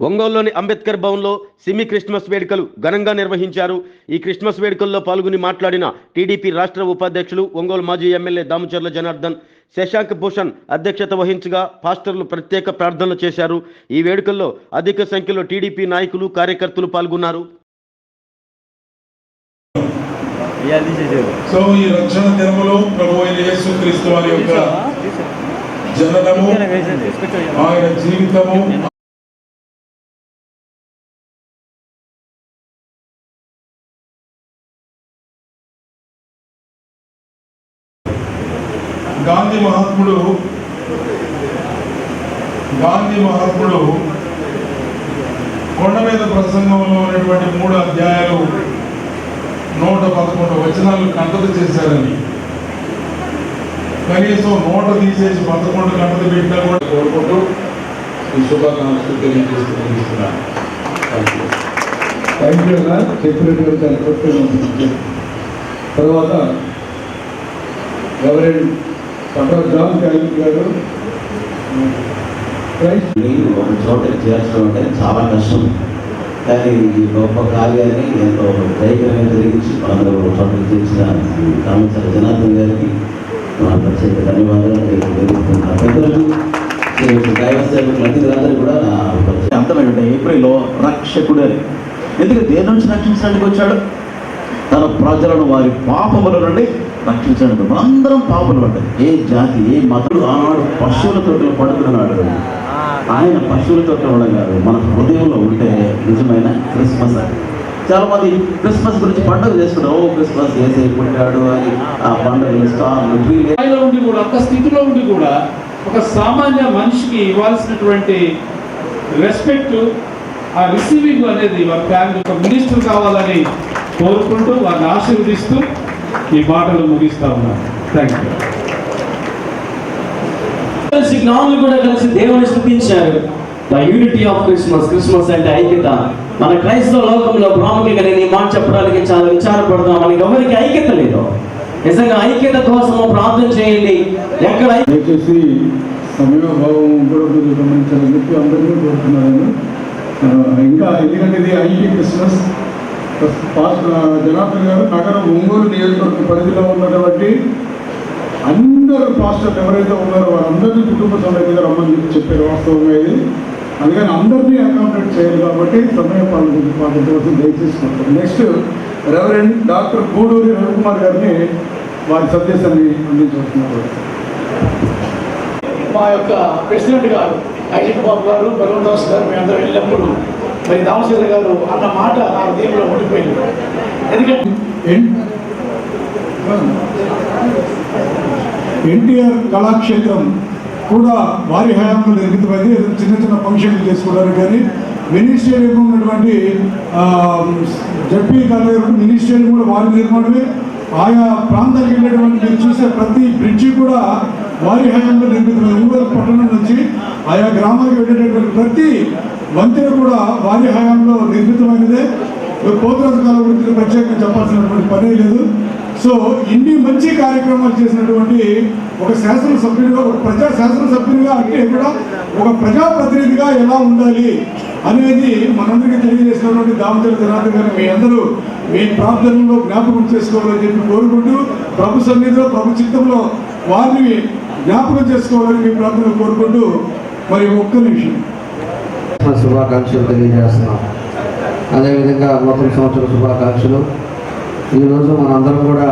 ఒంగోలులోని అంబేద్కర్ భవన్లో సిమి క్రిస్మస్ వేడుకలు ఘనంగా నిర్వహించారు. ఈ క్రిస్మస్ వేడుకల్లో పాల్గొని మాట్లాడిన టీడీపీ రాష్ట్ర ఉపాధ్యక్షులు ఒంగోలు మాజీ ఎమ్మెల్యే దామచర్ల జనార్దన్ శశాంక్ భూషణ్ అధ్యక్షత వహించగా పాస్టర్లు ప్రత్యేక ప్రార్థనలు చేశారు. ఈ వేడుకల్లో అధిక సంఖ్యలో టీడీపీ నాయకులు కార్యకర్తలు పాల్గొన్నారు. సో ఈ రక్షణ దినములో ప్రభు అయిన యేసు క్రీస్తు వారి యొక్క జననము ఆయన జీవితము గాంధీ మహాత్ముడు గాంధీ మహాత్ముడు కొండ మీద ప్రసంగంలో ఉన్నటువంటి మూడు అధ్యాయాలు నూట పదకొండు వచనాలు కంటత చేశారని. కనీసం నూట తీసేసి పదకొండు కంటత పెట్టినా కూడా కోరుకుంటూ ఈ శుభాకాంక్షలు తెలియజేస్తున్నాను థ్యాంక్ యూ సార్ చెప్పినటువంటి తర్వాత ఎవరైనా జాన్ గారు. నీళ్ళు ఒక చోటకి చేర్చడం అంటే చాలా కష్టం. కానీ ఈ గొప్ప కార్యాన్ని ఎంతో ధైర్యంగా జరిగించి మనకు ఒక చోటకి చేర్చిన రామచంద్ర జనార్దన్ గారికి మన ప్రత్యేక ధన్యవాదాలు తెలియజేస్తున్నా పెద్దలకు దైవ కూడా నా ఏప్రిల్లో రక్షకుడు. అని ఎందుకంటే దేని నుంచి రక్షించడానికి వచ్చాడు? తన ప్రజలను వారి పాపముల నుండి రక్షించడానికి అందరం పాపలు పడ్డారు ఏ జాతి ఏ మతుడు ఆనాడు పశువుల తోటలో పడుతున్నాడు ఆయన పశువుల తోట ఉండడం మన హృదయంలో ఉంటే నిజమైన క్రిస్మస్ అది. చాలా మంది క్రిస్మస్ గురించి పండుగ చేసుకుంటారు. ఓ క్రిస్మస్ ఏసై పుట్టాడు అని ఆ పండుగ స్టార్లు స్థాయిలో ఉండి కూడా ఒక స్థితిలో ఉండి కూడా ఒక సామాన్య మనిషికి ఇవ్వాల్సినటువంటి రెస్పెక్ట్ ఆ రిసీవింగ్ అనేది వారి ఫ్యామిలీ ఒక మినిస్టర్ కావాలని కోరుకుంటూ వారిని ఆశీర్వదిస్తూ ఈ మాటలు ముగిస్తా ఉన్నాను థ్యాంక్ యూ కలిసి జ్ఞానులు కూడా కలిసి దేవుని స్థుతించారు. The unity of Christmas Christmas అంటే ఐక్యత. మన క్రైస్తవ లోకంలో ప్రాముఖ్యంగా నేను ఈ మాట చెప్పడానికి చాలా విచారపడతాం మనకి ఎవరికి ఐక్యత లేదు. నిజంగా ఐక్యత కోసము ప్రార్థన చేయండి. ఎక్కడ దయచేసి సమయభావం కూడా గమనించాలని చెప్పి అందరినీ కోరుతున్నాను. ఇంకా ఎందుకంటే ఇది ఐటీ క్రిస్మస్. జనార్దన్ గారు నగరం ఒంగోలు నియోజకవర్గ పరిధిలో ఉన్నటువంటి అందరు పాస్టర్లు ఎవరైతే ఉన్నారో వారందరినీ కుటుంబ సమేతంగా రమ్మని చెప్పారు వాస్తవంగా ఇది. అందుకని అందరినీ అకామిడేట్ చేయాలి కాబట్టి సమయం పాలన పాటించవలసింది దయచేసి కోరుతాను next reverend doctor Guduri Ravikumar గారిని వారి సందేశాన్ని అందించవలసినారు మా యొక్క ప్రెసిడెంట్ గారు అజిత్ బాబు గారు భగవందాస్ గారు మేము అందరూ వెళ్ళినప్పుడు మరి దామచంద్ర గారు అన్న మాట నా దీనిలో ఉండిపోయింది. ఎందుకంటే ఎన్టీఆర్ కళాక్షేత్రం కూడా వారి హయాంలో నిర్మితమైంది. చిన్న చిన్న ఫంక్షన్లు చేసుకున్నారు కానీ మినీ స్టేడియం ఉన్నటువంటి జడ్పీ కాలేజ్ మినీ స్టేడియం కూడా వారి నిర్మాణమే. ఆయా ప్రాంతానికి వెళ్ళేటువంటి మీరు చూసే ప్రతి బ్రిడ్జి కూడా వారి హయాంలో నిర్మితమైన ఒంగోలు పట్టణం నుంచి ఆయా గ్రామాలకు వెళ్ళేటటువంటి ప్రతి వంతెన కూడా వారి హయాంలో నిర్మితమైనదే. పోతురాజు కాలం గురించి ప్రత్యేకంగా చెప్పాల్సినటువంటి పనే లేదు. సో ఇన్ని మంచి కార్యక్రమాలు చేసినటువంటి ఒక శాసనసభ్యుడిగా ఒక ప్రజా శాసనసభ్యుడిగా అంటే కూడా ఒక ప్రజాప్రతినిధిగా ఎలా ఉండాలి అనేది మనందరికీ తెలియజేసినటువంటి దామచల జనార్దన్ గారు మీ అందరూ మీ ప్రార్థనలో జ్ఞాపకం చేసుకోవాలని చెప్పి కోరుకుంటూ ప్రభు సన్నిధిలో ప్రభు చిత్తంలో వారిని జ్ఞాపకం చేసుకోవాలని మీ ప్రార్థన కోరుకుంటూ మరి ఒక్క నిమిషం. క్రిస్మస్ శుభాకాంక్షలు తెలియజేస్తున్నాం. అదేవిధంగా నూతన సంవత్సర శుభాకాంక్షలు. ఈరోజు మనందరం కూడా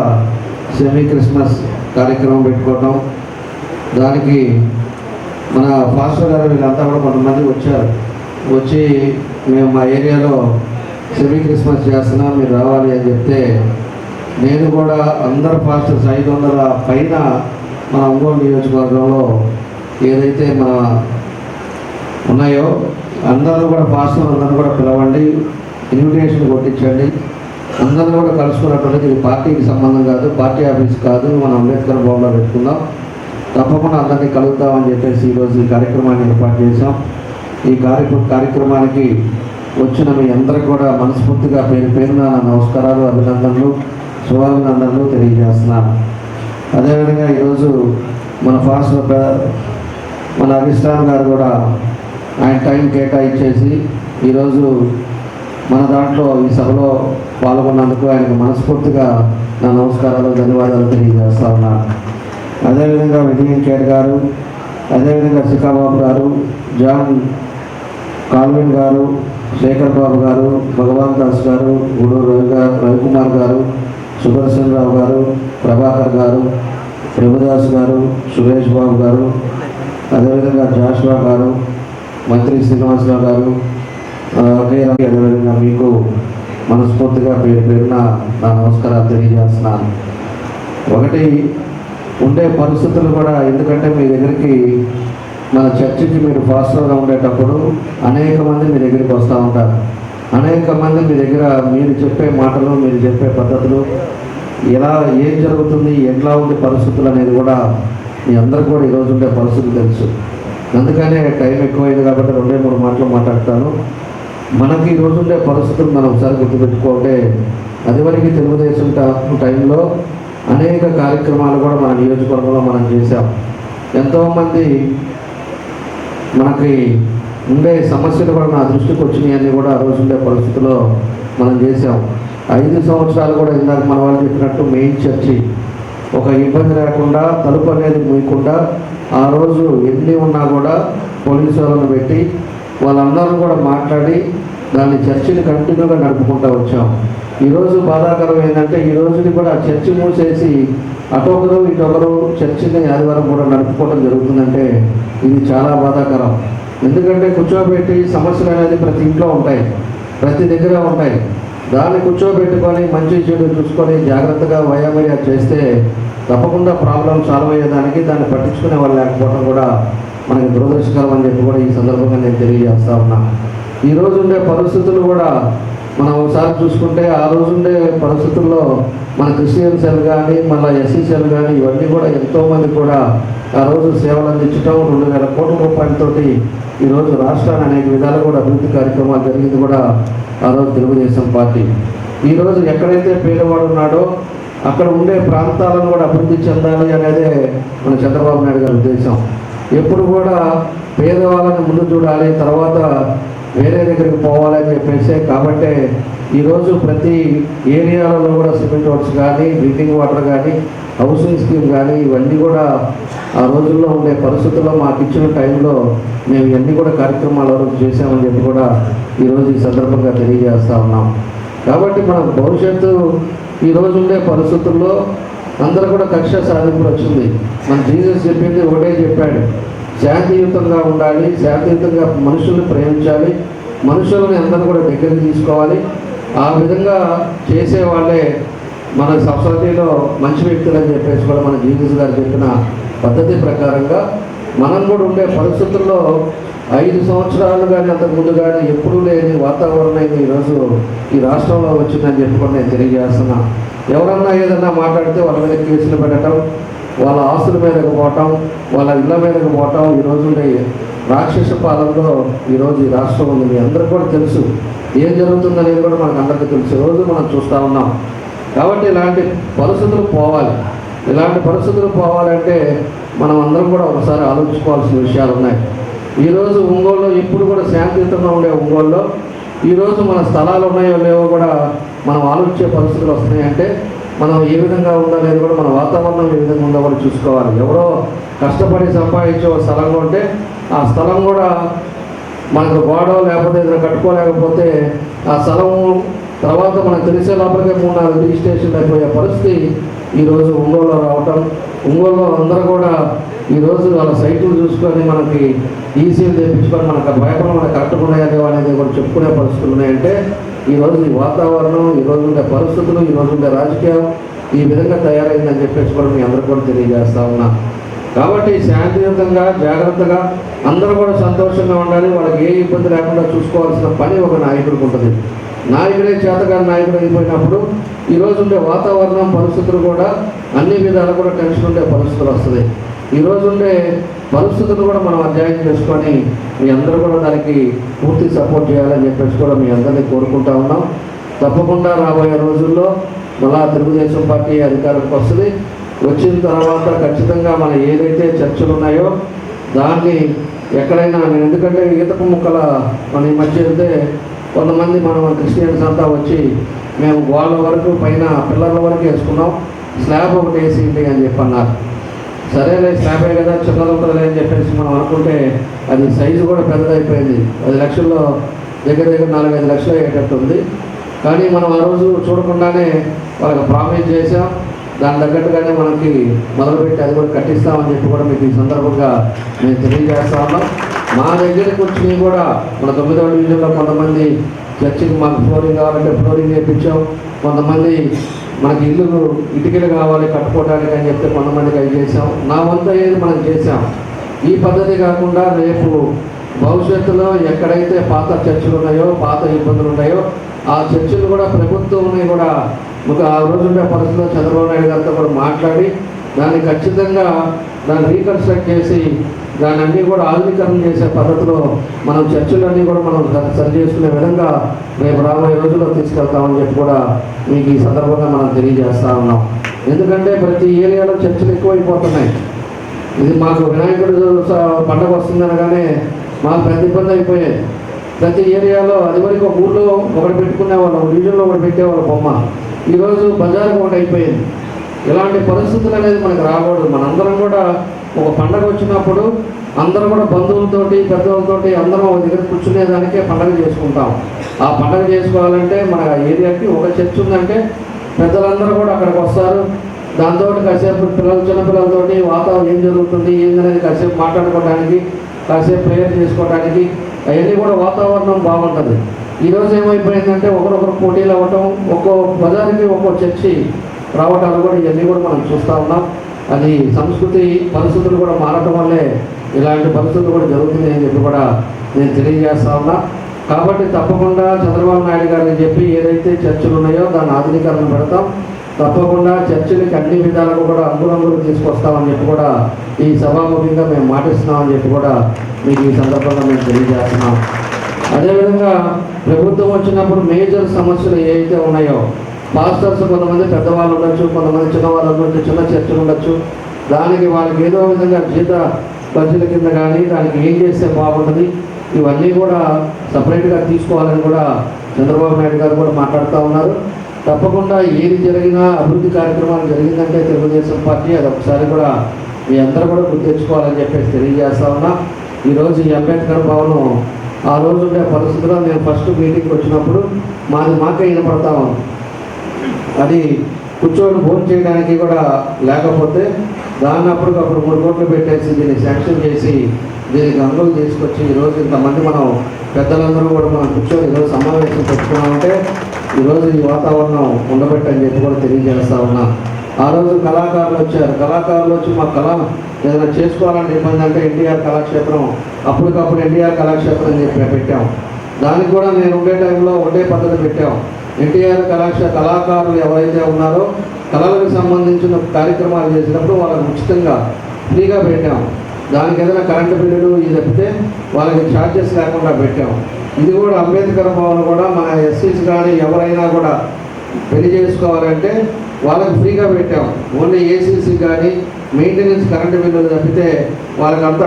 సెమీ క్రిస్మస్ కార్యక్రమం పెట్టుకోవటం దానికి మన ఫాస్టర్ గారు వీళ్ళంతా కూడా కొంతమంది వచ్చారు. వచ్చి మేము మా ఏరియాలో సెమీ క్రిస్మస్ చేస్తున్నాం మీరు రావాలి అని చెప్తే నేను కూడా అందరు ఫాస్టర్స్ ఐదు వందల పైన మన ఒంగోలు నియోజకవర్గంలో ఏదైతే మన ఉన్నాయో అందరూ కూడా పాస్టర్ అందరూ కూడా పిలవండి ఇన్విటేషన్ కొట్టించండి. అందరూ కూడా కలుసుకున్నట్టు ఇది పార్టీకి సంబంధం కాదు పార్టీ ఆఫీస్ కాదు మనం అంబేద్కర్ భవన్లో పెట్టుకుందాం. తప్పకుండా అందరినీ కలుగుతామని చెప్పేసి ఈరోజు ఈ కార్యక్రమాన్ని ఏర్పాటు చేశాం. ఈ కార్యక్రమ కార్యక్రమానికి వచ్చిన మీ అందరికి కూడా మనస్ఫూర్తిగా పేరు పేరున నమస్కారాలు అభినందనలు శుభాభినందనలు తెలియజేస్తున్నాను. అదేవిధంగా ఈరోజు మన ఫాస్ట్ మన అధిష్టానం గారు కూడా ఆయన టైం కేటాయించేసి ఈరోజు మన దాంట్లో ఈ సభలో పాల్గొన్నందుకు ఆయనకు మనస్ఫూర్తిగా నా నమస్కారాలు ధన్యవాదాలు తెలియజేస్తా ఉన్నాను అదేవిధంగా విజయన్ కేట్ గారు అదేవిధంగా శిఖాబాబు గారు జాన్ కాల్విన్ గారు శేఖర్ బాబు గారు భగవాన్ దాస్ గారు గూడూరు రవి గారు రవికుమార్ గారు సుదర్శన్ రావు గారు ప్రభాకర్ గారు ప్రభుదాస్ గారు సురేష్ బాబు గారు అదేవిధంగా జాష్వా గారు మంత్రి శ్రీనివాసరావు గారు ఆ, అదేవిధంగా మీకు మనస్ఫూర్తిగా పేరు పేరున నా నమస్కారాలు తెలియజేస్తున్నాను ఒకటి ఉండే పరిస్థితులు కూడా ఎందుకంటే మీ దగ్గరికి మన చర్చికి మీరు ఫాస్టర్గా ఉండేటప్పుడు అనేక మంది మీ దగ్గరికి వస్తూ ఉంటారు. అనేక మంది మీ దగ్గర మీరు చెప్పే మాటలు మీరు చెప్పే పద్ధతులు ఎలా ఏం జరుగుతుంది ఎట్లా ఉంది పరిస్థితులు అనేది కూడా మీ అందరు కూడా ఈరోజు ఉండే పరిస్థితులు తెలుసు. అందుకనే టైం ఎక్కువైంది కాబట్టి రెండే మూడు మాటలు మాట్లాడతాను. మనకి ఈ రోజుండే పరిస్థితులు మనం ఒకసారి గుర్తుపెట్టుకుంటే అదివరకు తెలుగుదేశం టైంలో అనేక కార్యక్రమాలు కూడా మన నియోజకవర్గంలో మనం చేశాం. ఎంతోమంది మనకి ఉండే సమస్యలు కూడా నా దృష్టికి వచ్చినాయి అన్నీ కూడా ఆ రోజు ఉండే పరిస్థితుల్లో మనం చేసాం ఐదు సంవత్సరాలు కూడా ఇందాక మన వాళ్ళు చెప్పినట్టు మెయిన్ చర్చి. ఒక ఇబ్బంది లేకుండా తలుపు అనేది మూయకుండా ఆ రోజు ఎన్ని ఉన్నా కూడా పోలీసు వాళ్ళని పెట్టి వాళ్ళందరూ కూడా మాట్లాడి దాన్ని చర్చిని కంటిన్యూగా నడుపుకుంటూ వచ్చాం. ఈరోజు బాధాకరం ఏంటంటే ఈ రోజుని కూడా చర్చి మూసేసి అటొకరు ఇటొకరు చర్చిని ఆదివారం కూడా నడుపుకోవడం జరుగుతుందంటే ఇది చాలా బాధాకరం. ఎందుకంటే కూర్చోబెట్టి సమస్యలు అనేది ప్రతి ఇంట్లో ఉంటాయి ప్రతి దగ్గర ఉంటాయి. దాన్ని కూర్చోబెట్టుకొని మంచి చెడు చూసుకొని జాగ్రత్తగా వయామయ్యా చేస్తే తప్పకుండా ప్రాబ్లం సాల్వ్ అయ్యేదానికి దాన్ని పట్టించుకునే వాళ్ళు లేకపోవడం కూడా మనకి దురదృష్టకరం అని చెప్పి కూడా ఈ సందర్భంగా నేను తెలియజేస్తా ఉన్నా. ఈ రోజు ఉండే పరిస్థితులు కూడా మనం ఒకసారి చూసుకుంటే ఆ రోజు ఉండే పరిస్థితుల్లో మన క్రిస్టియన్ సెల్ కానీ మళ్ళీ ఎస్సీ సెల్ కానీ ఇవన్నీ కూడా ఎంతోమంది కూడా ఆ రోజు సేవలు అందించడం రెండు వేల కోట్ల రూపాయలతోటి ఈరోజు రాష్ట్రాన్ని అనేక విధాలు కూడా అభివృద్ధి కార్యక్రమాలు జరిగింది కూడా ఆ రోజు తెలుగుదేశం పార్టీ. ఈరోజు ఎక్కడైతే పేదవాడు ఉన్నాడో అక్కడ ఉండే ప్రాంతాలను కూడా అభివృద్ధి చెందాలి అనేదే మన చంద్రబాబు నాయుడు గారి ఉద్దేశం. ఎప్పుడు కూడా పేదవాళ్ళని ముందు చూడాలి తర్వాత వేరే దగ్గరికి పోవాలని చెప్పేసి కాబట్టే ఈరోజు ప్రతి ఏరియాలలో కూడా సిమెంట్ వర్క్స్ కానీ డ్రింకింగ్ వాటర్ కానీ హౌసింగ్ స్కీమ్ కానీ ఇవన్నీ కూడా ఆ రోజుల్లో ఉండే పరిస్థితుల్లో మాకు ఇచ్చిన టైంలో మేము ఇవన్నీ కూడా కార్యక్రమాలు ఆ రోజు చేసామని చెప్పి కూడా ఈరోజు ఈ సందర్భంగా తెలియజేస్తా ఉన్నాం. కాబట్టి మన భవిష్యత్తు ఈరోజు ఉండే పరిస్థితుల్లో అందరూ కూడా కక్ష సాధింపులు వచ్చింది. మన జీసస్ చెప్పింది ఒకటే చెప్పాడు. శాంతియుతంగా ఉండాలి శాంతియుతంగా మనుషుల్ని ప్రేమించాలి మనుషులను అందరూ కూడా దగ్గరికి తీసుకోవాలి. ఆ విధంగా చేసే వాళ్ళే మన సొసైటీలో మంచి వ్యక్తులు అని చెప్పేసి కూడా మన జీసస్ గారు చెప్పిన పద్ధతి ప్రకారంగా మనం కూడా ఉండే పరిస్థితుల్లో ఐదు సంవత్సరాలు కానీ అంతకు ముందు కానీ ఎప్పుడూ లేని వాతావరణం ఈరోజు ఈ రాష్ట్రంలో వచ్చిందని చెప్పుకొని నేను తెలియజేస్తున్నా. ఎవరన్నా ఏదన్నా మాట్లాడితే వాళ్ళ మీద కేసులు పెట్టడం వాళ్ళ ఆస్తుల మీదకి పోవటం వాళ్ళ ఇళ్ళ మీదకి పోవటం ఈరోజు రాక్షస పాలనలో ఈరోజు ఈ రాష్ట్రం ఉంది. మీ అందరికీ కూడా తెలుసు. ఏం జరుగుతుందనేది కూడా మనకు అందరికీ తెలుసు. రోజు మనం చూస్తూ ఉన్నాం. కాబట్టి ఇలాంటి పరిస్థితులు పోవాలి. ఇలాంటి పరిస్థితులు పోవాలంటే మనం అందరం కూడా ఒకసారి ఆలోచించుకోవాల్సిన విషయాలు ఉన్నాయి. ఈరోజు ఒంగోలులో ఎప్పుడు కూడా శాంతియుతంగా ఉండే ఒంగోలులో ఈరోజు మన స్థలాలు ఉన్నాయో లేవో కూడా మనం ఆలోచించే పరిస్థితులు వస్తున్నాయంటే మనం ఏ విధంగా ఉందో అనేది కూడా మన వాతావరణం ఏ విధంగా ఉందో కూడా చూసుకోవాలి. ఎవరో కష్టపడి సంపాదించే ఒక స్థలంలో ఉంటే ఆ స్థలం కూడా మనకు గోడో లేకపోతే ఏదైనా కట్టుకోలేకపోతే ఆ స్థలం తర్వాత మనకు తెలిసే లోపలికే మూడు నాలుగు రిజిస్ట్రేషన్ అయిపోయే పరిస్థితి ఈరోజు ఒంగోలులో రావటం. ఒంగోలులో అందరూ కూడా ఈరోజు వాళ్ళ సైట్లు చూసుకొని మనకి ఈసీలు తెప్పించుకొని మనకు భయపడ మనకు కట్టుకున్నాయా లేవా అనేది కూడా చెప్పుకునే పరిస్థితులు ఉన్నాయంటే ఈరోజు ఈ వాతావరణం ఈరోజు ఉండే పరిస్థితులు ఈరోజు ఉండే రాజకీయం ఈ విధంగా తయారైందని చెప్పేసి కూడా మీ అందరూ కూడా తెలియజేస్తా ఉన్నా. కాబట్టి శాంతియుతంగా జాగ్రత్తగా అందరూ కూడా సంతోషంగా ఉండాలి. వాళ్ళకి ఏ ఇబ్బంది లేకుండా చూసుకోవాల్సిన పని ఒక నాయకుడికి ఉంటుంది. నాయకుడే చేతగాని నాయకుడు అయిపోయినప్పుడు ఈరోజు ఉండే వాతావరణం పరిస్థితులు కూడా అన్ని విధాలు కూడా టెన్షన్ ఉండే పరిస్థితులు వస్తుంది. ఈరోజు ఉండే పరిస్థితులు కూడా మనం అధ్యయనం చేసుకొని మీ అందరూ కూడా దానికి పూర్తి సపోర్ట్ చేయాలని చెప్పేసి కూడా మీ అందరినీ కోరుకుంటా ఉన్నాం. తప్పకుండా రాబోయే రోజుల్లో మళ్ళా తెలుగుదేశం పార్టీ అధికారంకి వస్తుంది. వచ్చిన తర్వాత ఖచ్చితంగా మన ఏదైతే చర్చలు ఉన్నాయో దాన్ని ఎక్కడైనా నేను ఎందుకంటే ఈతపు ముక్కల మన ఈ మధ్య అయితే కొంతమంది మనం క్రిస్టియన్స్ అంతా వచ్చి మేము గోళ్ళ వరకు పైన పిల్లల వరకు వేసుకున్నాం. స్లాబ్ ఒకటి వేసింది అని చెప్పి అన్నారు సరేలే స్లాబే కదా చిన్నది ఉంటుందిలే అని చెప్పేసి మనం అనుకుంటే అది సైజు కూడా పెద్దదైపోయింది. పది లక్షల్లో దగ్గర దగ్గర నాలుగైదు లక్షలు అయ్యేటట్టు ఉంది. కానీ మనం ఆ రోజు చూడకుండానే వాళ్ళకి ప్రామిస్ చేసాం దాని తగ్గట్టుగానే మనకి మొదలుపెట్టి అది కూడా కట్టిస్తామని చెప్పి కూడా మీకు ఈ సందర్భంగా మేము తెలియజేస్తా ఉన్నాం. మా దగ్గరికి వచ్చినవి కూడా మన తొమ్మిదవ డివిజన్లో కొంతమంది చర్చికి మాకు ఫ్లోరింగ్ కావాలంటే ఫ్లోరింగ్ చేయించాం కొంతమంది మనకి ఇల్లు ఇటుకలు కావాలి కట్టుకోవడానికి అని చెప్తే కొంతమందికి అవి చేసాం నా వంతు అయ్యేది మనం చేసాం ఈ పద్ధతి కాకుండా రేపు భవిష్యత్తులో ఎక్కడైతే పాత చర్చలు ఉన్నాయో పాత ఇబ్బందులు ఉన్నాయో ఆ చర్చిలు కూడా ప్రభుత్వం కూడా ఒక ఆ రోజుండే పరిస్థితిలో చంద్రబాబు నాయుడు గారితో కూడా మాట్లాడి దాన్ని ఖచ్చితంగా దాన్ని రీకన్స్ట్రక్ట్ చేసి దాన్ని అన్నీ కూడా ఆధునీకరణ చేసే పద్ధతిలో మనం చర్చలన్నీ కూడా మనం సరి- సరి చేసుకునే విధంగా రేపు రాబోయే రోజుల్లో తీసుకెళ్తామని చెప్పి కూడా మీకు ఈ సందర్భంగా మనం తెలియజేస్తా ఉన్నాం. ఎందుకంటే ప్రతి ఏరియాలో చర్చలు ఎక్కువైపోతున్నాయి. ఇది మాకు వినాయకుడు పండగ వస్తుంది అనగానే మాకు పెద్ద ఇబ్బంది అయిపోయాయి ప్రతి ఏరియాలో అది వరకు ఒక ఊళ్ళో ఒకటి పెట్టుకునే వాళ్ళం వీడియోలో ఒకటి పెట్టేవాళ్ళం బొమ్మ. ఈరోజు బజార్కి ఒకటి అయిపోయింది. ఇలాంటి పరిస్థితులు అనేది మనకు రాకూడదు. మనందరం కూడా ఒక పండగ వచ్చినప్పుడు అందరం కూడా బంధువులతోటి పెద్దవాళ్ళతోటి అందరం ఒక దగ్గర కూర్చునేదానికే పండగ చేసుకుంటాం. ఆ పండగ చేసుకోవాలంటే మన ఏరియాకి ఒక చర్చ్ ఉందంటే పెద్దలందరూ కూడా అక్కడికి వస్తారు. దాంతో కాసేపు పిల్లలు చిన్నపిల్లలతోటి వాతావరణం ఏం జరుగుతుంది ఏందనేది కాసేపు మాట్లాడుకోవడానికి కాసేపు ప్రేయర్ చేసుకోవడానికి అవన్నీ కూడా వాతావరణం బాగుంటుంది. ఈరోజు ఏమైపోయిందంటే ఒకరొకరు పోటీలు అవ్వటం ఒక్కో బజార్కి ఒక్కో చర్చి రావటాలు కూడా ఇవన్నీ కూడా మనం చూస్తూ ఉన్నాం. అది సంస్కృతి పరిస్థితులు కూడా మారటం వల్లే ఇలాంటి పరిస్థితులు కూడా జరుగుతుంది అని చెప్పి కూడా నేను తెలియజేస్తా ఉన్నా. కాబట్టి తప్పకుండా చంద్రబాబు నాయుడు గారిని చెప్పి ఏదైతే చర్చలు ఉన్నాయో దాన్ని ఆధునీకరణ పెడతాం. తప్పకుండా చర్చలకి అన్ని విధాలుగా కూడా అంగురంగులు తీసుకొస్తామని చెప్పి కూడా ఈ సభాముఖంగా మేము మాటిస్తున్నామని చెప్పి కూడా మీకు ఈ సందర్భంగా మేము తెలియజేస్తున్నాం. అదేవిధంగా ప్రభుత్వం వచ్చినప్పుడు మేజర్ సమస్యలు ఏవైతే ఉన్నాయో పాస్టర్స్ కొంతమంది పెద్దవాళ్ళు ఉండొచ్చు కొంతమంది చిన్నవాళ్ళు ఉండొచ్చు చిన్న చర్చలు ఉండొచ్చు. దానికి వాళ్ళకి ఏదో విధంగా జీత బడ్జెట్ కింద కానీ దానికి ఏం చేస్తే బాగుంటుంది ఇవన్నీ కూడా సపరేట్గా తీసుకోవాలని కూడా చంద్రబాబు నాయుడు గారు కూడా మాట్లాడుతూ ఉన్నారు. తప్పకుండా ఏది జరిగినా అభివృద్ధి కార్యక్రమాలు జరిగిందంటే తెలుగుదేశం పార్టీ అది ఒకసారి కూడా మీ అందరూ కూడా గుర్తు తెచ్చుకోవాలని చెప్పేసి తెలియజేస్తా ఉన్నా. ఈరోజు ఈ అంబేద్కర్ భవనం ఆ రోజు ఉండే పరిస్థితిలో నేను ఫస్ట్ మీటింగ్కి వచ్చినప్పుడు మాది మాకే వినపడతా ఉంది. అది కూర్చొని భోజనం చేయడానికి కూడా లేకపోతే దాన్ని అప్పటికప్పుడు మూడు కోట్లు పెట్టేసి దీన్ని శాంక్షన్ చేసి దీనికి అనుమతులు తీసుకొచ్చి ఈరోజు ఇంతమంది మనం పెద్దలందరూ కూడా మనం కూర్చొని ఈరోజు సమావేశం పెట్టుకున్నామంటే ఈరోజు ఈ వాతావరణం ఉండబెట్టని చెప్పి కూడా తెలియజేస్తా ఉన్నా. ఆ రోజు కళాకారులు వచ్చారు. కళాకారులు వచ్చి మా కళ ఏదైనా చేసుకోవాలంటే ఇబ్బంది అంటే ఎన్టీఆర్ కళాక్షేత్రం అప్పటికప్పుడు ఎన్టీఆర్ కళాక్షేత్రం అని చెప్పి పెట్టాం. దానికి కూడా నేను ఉండే టైంలో ఒకటే పద్ధతి పెట్టాం. ఎన్టీఆర్ కళాక్ష కళాకారులు ఎవరైతే ఉన్నారో కళలకు సంబంధించిన కార్యక్రమాలు చేసినప్పుడు వాళ్ళకి ఉచితంగా ఫ్రీగా పెట్టాం. దానికి ఏదైనా కరెంటు బిల్లులు ఇది తప్పితే వాళ్ళకి ఛార్జెస్ లేకుండా పెట్టాం. ఇది కూడా అంబేద్కర్ భవన్ కూడా మన ఎస్సీస్ కానీ ఎవరైనా కూడా పెళ్ళి చేసుకోవాలంటే వాళ్ళకి ఫ్రీగా పెట్టాం. ఓన్లీ ఏసీసీ కానీ మెయింటెనెన్స్ కరెంటు బిల్లులు తప్పితే వాళ్ళకి అంత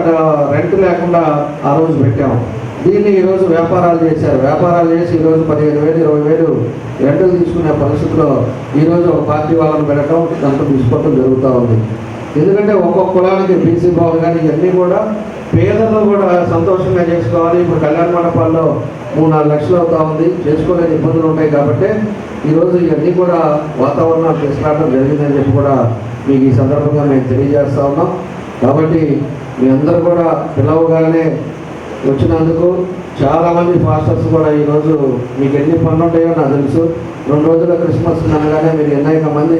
రెంట్ లేకుండా ఆ రోజు పెట్టాము దీన్ని ఈరోజు వ్యాపారాలు చేశారు. వ్యాపారాలు చేసి ఈరోజు పదిహేను వేలు ఇరవై వేలు రెంట్లు తీసుకునే పరిస్థితిలో ఈరోజు ఒక పార్టీ వాళ్ళని పెట్టడం దాంట్లో తీసుకోవటం జరుగుతూ ఉంది. ఎందుకంటే ఒక్కొక్క కులానికి బీసీ భవన్ కానీ ఇవన్నీ కూడా పేదలు కూడా సంతోషంగా చేసుకోవాలి. ఇప్పుడు కళ్యాణ మండపాల్లో మూడు నాలుగు లక్షలు అవుతా ఉంది. చేసుకోలేని ఇబ్బందులు ఉంటాయి కాబట్టి ఈరోజు ఇవన్నీ కూడా వాతావరణాలు తీసుకురావడం జరిగిందని చెప్పి కూడా మీకు ఈ సందర్భంగా మేము తెలియజేస్తా ఉన్నాం. కాబట్టి మీ అందరూ కూడా పిలవగానే వచ్చినందుకు చాలామంది పాస్టర్స్ కూడా ఈరోజు మీకు ఎన్ని పనులు ఉంటాయో నాకు తెలుసు. రెండు రోజుల క్రిస్మస్ అనగానే మీరు అనేక మంది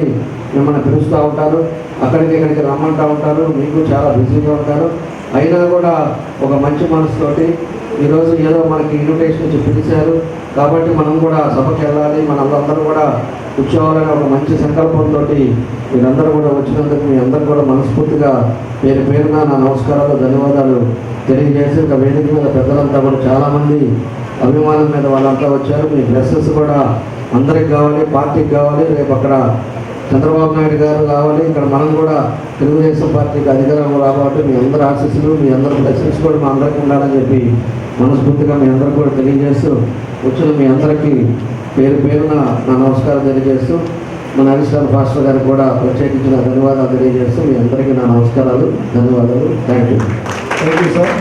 మిమ్మల్ని పిలుస్తూ ఉంటారు. అక్కడికి ఇక్కడికి రమ్మంటూ ఉంటారు. మీకు చాలా బిజీగా ఉంటారు. అయినా కూడా ఒక మంచి మనసుతోటి ఈరోజు ఏదో మనకి ఇన్విటేషన్ ఇచ్చి పిలిచారు. కాబట్టి మనం కూడా సభకి వెళ్ళాలి. మనందరూ కూడా కూర్చోవాలని ఒక మంచి సంకల్పంతో మీరందరూ కూడా వచ్చినందుకు మీ అందరూ కూడా మనస్ఫూర్తిగా పేరు పేరున నా నమస్కారాలు ధన్యవాదాలు తెలియజేసి ఒక వేదిక మీద పెద్దలంతా కూడా చాలామంది అభిమానం మీద వాళ్ళంతా వచ్చారు. మీ డ్రెస్సెస్ కూడా అందరికి కావాలి పార్టీకి కావాలి. రేపు అక్కడ చంద్రబాబు నాయుడు గారు కావాలి. ఇక్కడ మనం కూడా తెలుగుదేశం పార్టీకి అధికారం రాబట్టి మీ అందరి ఆశీస్సులు మీ అందరి బ్లెస్సింగ్స్ కూడా మా అందరికీ ఉండాలని చెప్పి మనస్ఫూర్తిగా మీ అందరికీ కూడా తెలియజేస్తూ వచ్చిన మీ అందరికీ పేరు పేరున నా నమస్కారం తెలియజేస్తూ మన హరీశ్వర్ పాస్టర్ గారికి కూడా ప్రత్యేకించిన ధన్యవాదాలు తెలియజేస్తూ మీ అందరికీ నా నమస్కారాలు ధన్యవాదాలు. Thank you thank you sir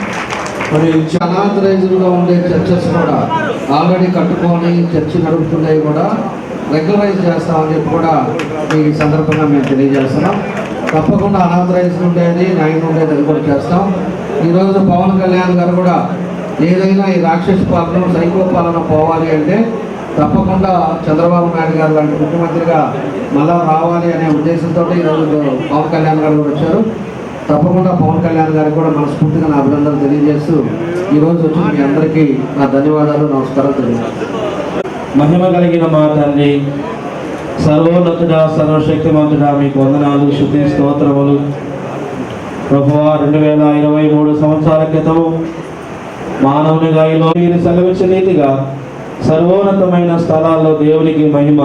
మరి అనాథరైజ్డ్గా ఉండే చర్చెస్ కూడా ఆల్రెడీ కట్టుకొని చర్చి నడుపుతున్నాయి కూడా రెగ్యులరైజ్ చేస్తామని చెప్పి కూడా ఈ సందర్భంగా మేము తెలియజేస్తున్నాం. తప్పకుండా అనాథరైజ్ ఉండేది న్యాయం ఉండేది అది కూడా చేస్తాం. ఈరోజు పవన్ కళ్యాణ్ గారు కూడా ఏదైనా ఈ రాక్షస పాలన సైకో పాలన పోవాలి అంటే తప్పకుండా చంద్రబాబు నాయుడు గారు లాంటి ముఖ్యమంత్రిగా మళ్ళా రావాలి అనే ఉద్దేశంతో ఈరోజు పవన్ కళ్యాణ్ గారు కూడా వచ్చారు. తప్పకుండా పవన్ కళ్యాణ్ గారికి కూడా మనస్ఫూర్తిగా నా అభినందనలు తెలియజేస్తూ ఈరోజు వచ్చి మీ అందరికీ నా ధన్యవాదాలు నమస్కారం తెలియజేస్తాను మహిమ కలిగిన మా తండ్రి సర్వోన్నతుడా సర్వశక్తిమంతుడా మీకు వందనాలు శుద్ధి స్తోత్రములు. ప్రభువా రెండు వేల ఇరవై మూడు సంవత్సరాల క్రితం మానవునిగా ఈలో మీరు సెలవించిన రీతిగా సర్వోన్నతమైన స్థలాల్లో దేవునికి మహిమ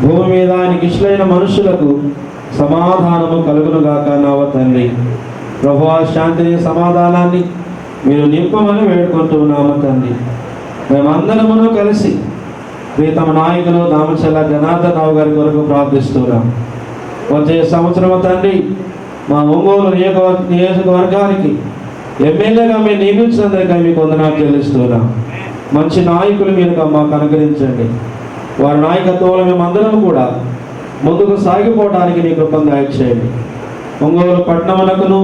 భూమి మీద ఆయనకి ఇష్టమైన మనుషులకు సమాధానము కలుగునుగాక నావ తండ్రి. ప్రభువా శాంతిని సమాధానాన్ని మీరు నింపమని వేడుకుంటున్నాము తండ్రి. మేమందరమును కలిసి ప్రీతమ నాయకులు దామచల్ల జనార్దన్ రావు గారి కొరకు ప్రార్థిస్తున్నాం. వచ్చే సంవత్సరం తండ్రి మా ఒంగోలు నియోజకవర్గ నియోజకవర్గానికి ఎమ్మెల్యేగా మేము నియమించినందుకు మీకు వందనాలు చెల్లిస్తున్నాం. మంచి నాయకులు మీరు మాకు అనుగ్రహించండి. వారి నాయకత్వంలో మేమందరం కూడా ముందుకు సాగిపోవడానికి నీ కృపను దయచేయండి ఒంగోలు పట్టణములకును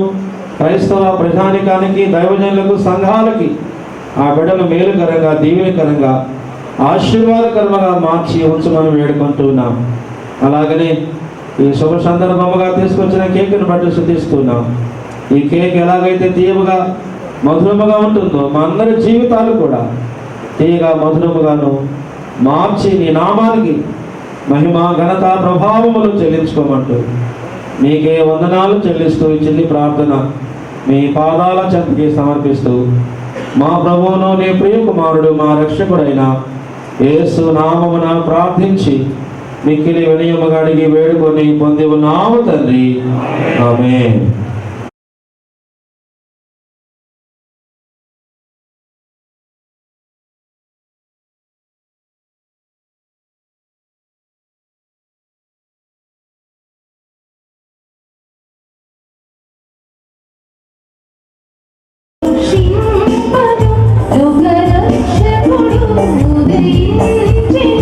క్రైస్తవ ప్రజానికానికి దైవజనులకు సంఘాలకి ఆ బిడ్డలు మేలుకరంగా దీవెనకరంగా ఆశీర్వాదకరంగా మార్చి ఉంచమని వేడుకుంటున్నాం. అలాగనే ఈ శుభ సందర్భముగా తీసుకొచ్చిన కేక్ను బట్టి శుద్ధిస్తున్నాం. ఈ కేక్ ఎలాగైతే తీయముగా మధురముగా ఉంటుందో మా అందరి జీవితాలు కూడా తీయగా మధురముగాను మార్చి నీ నామానికి మహిమ ఘనత ప్రభావములు చెల్లించుకోమంటూ. మీకే వందనాలు చెల్లిస్తూ ఈ చిన్ని ప్రార్థన మీ పాదాల చెంతకి సమర్పిస్తూ మా ప్రభువును నీ ప్రియ కుమారుడు మా రక్షకుడైన యేసు నామమున ప్రార్థించి మిక్కిలి వినయముగా అడిగి వేడుకొని పొంది ఉన్నాము తండ్రి. ఆమె 빈바람 누가 널 채보려 무대에